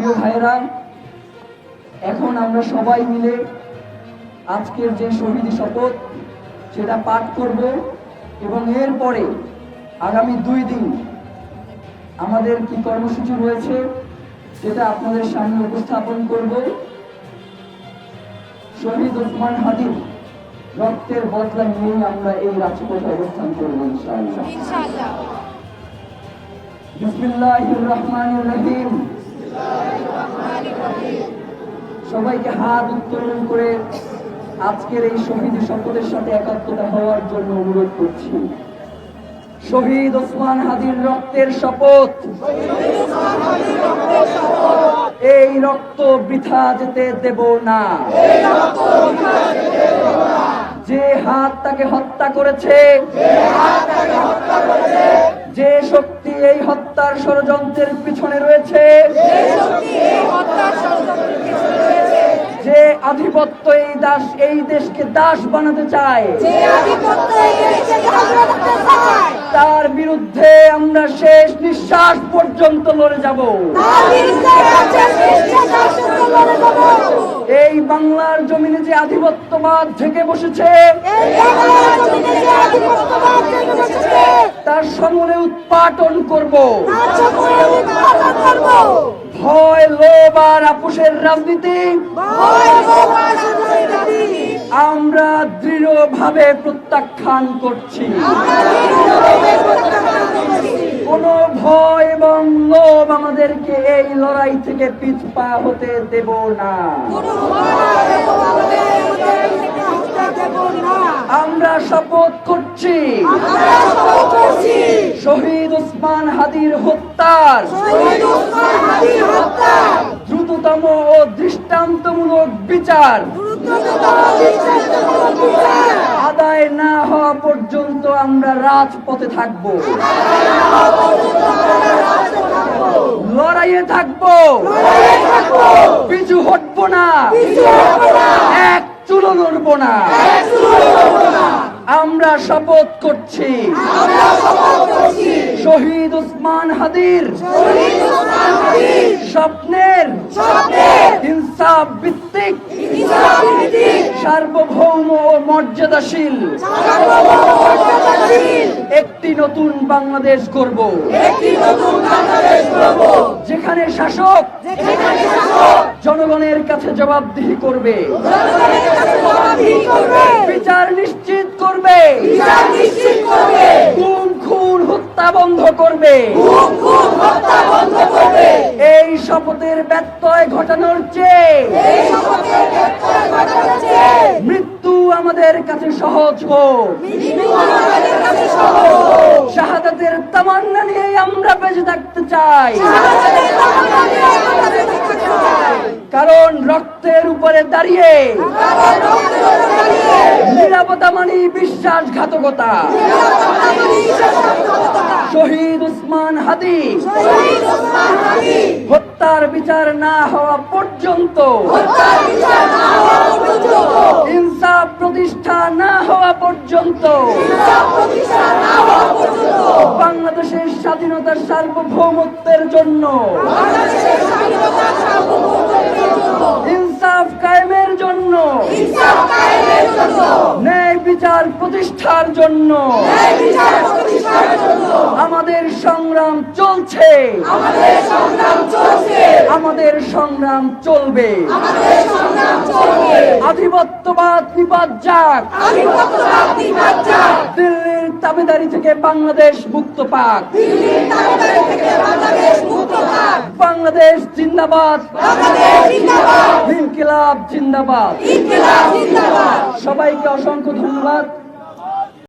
প্রিয় ভাইয়েরা এখন আমরা সবাই মিলে আজকের যে শহীদ শপথ সেটা পাঠ করব এবং এরপরে আগামী দুই দিন আমাদের কি কর্মসূচি রয়েছে সেটা আপনাদের সামনে উপস্থাপন করব। শহীদ ওসমান হাদির রক্তের বদলা নিয়ে আমরা এই রাজপথে অবস্থান করব ইনশাআল্লাহ। বিসমিল্লাহির রহমানির রহিম। সবাইকে হাত উত্তোলন করে আজকের এই শহীদ শপথের সাথে একাত্মতা হওয়ার জন্য অনুরোধ করছি। শহীদ ওসমান হাদির রক্তের শপথ। এই রক্ত বৃথা যেতে দেব না। যে হাত তাকে হত্যা করেছে, যে শক্তি এই হত্যার ষড়যন্ত্রের পিছনে রয়েছে। যে আধিপত্য এই দাস, এই দেশকে দাস বানাতে চায়, তার বিরুদ্ধে আমরা শেষ নিঃশ্বাস পর্যন্ত লড়ে যাব। এই বাংলার জমিনে যে আধিপত্যবাদ থেকে বসেছে এই বাংলার জমিনে যে আধিপত্যবাদ থেকে বসেছে তার উৎপাটন করব। ভয় লোভ আর আপুসের রাজনীতি। আমরা দৃঢ়ভাবে প্রত্যাখ্যান করছি। কোন ভয় এবং লোভ আমাদেরকে এই লড়াই থেকে পিছপা হতে দেব না। আমরা শপথ করছি। শহীদ ওসমান হাদির হত্যার। দ্রুততম ও দৃষ্টান্তমূলক বিচার। দ্রুততম দৃষ্টান্তমূলক বিচার। আদায় না হওয়া পর্যন্ত আমরা রাজপথে থাকব। লড়াইয়ে থাকব। পিছু হটবো না। এক চুলো লড়বো না। আমরা শপথ করছি। শহীদ উসমান হাদির স্বপ্নের ইনসাফ ভিত্তিক সার্বভৌম ও মর্যাদাশীল একটি নতুন বাংলাদেশ করব। যেখানে শাসক জনগণের কাছে জবাবদিহি করবে। বিচার নিশ্চিত করবে। খুন খুন হত্যা বন্ধ করবে। এই শপথের ব্যত্যয় ঘটানোর চেয়ে মৃত্যু আমাদের কাছে সহজ হোক। শাহাদাতের তামান্না নিয়ে আমরা বেঁচে থাকতে চাই। কারণ রক্তের উপরে দাঁড়িয়ে নিরাপত্তা মানি বিশ্বাসঘাতকতা। শহীদ উসমান হাদি হত্যার বিচার না হওয়া পর্যন্ত বাংলাদেশের স্বাধীনতার সার্বভৌমত্বের জন্য ইনসাফ কায়েমের জন্য ন্যায় বিচার প্রতিষ্ঠার জন্য আমাদের সংগ্রাম চলছে। আমাদের সংগ্রাম চলবে। আধিপত্যবাদ নিপাত যাক দিল্লির তাবেদারি থেকে বাংলাদেশ মুক্ত পাক। বাংলাদেশ জিন্দাবাদ। ইনকিলাব জিন্দাবাদ। সবাইকে অসংখ্য ধন্যবাদ।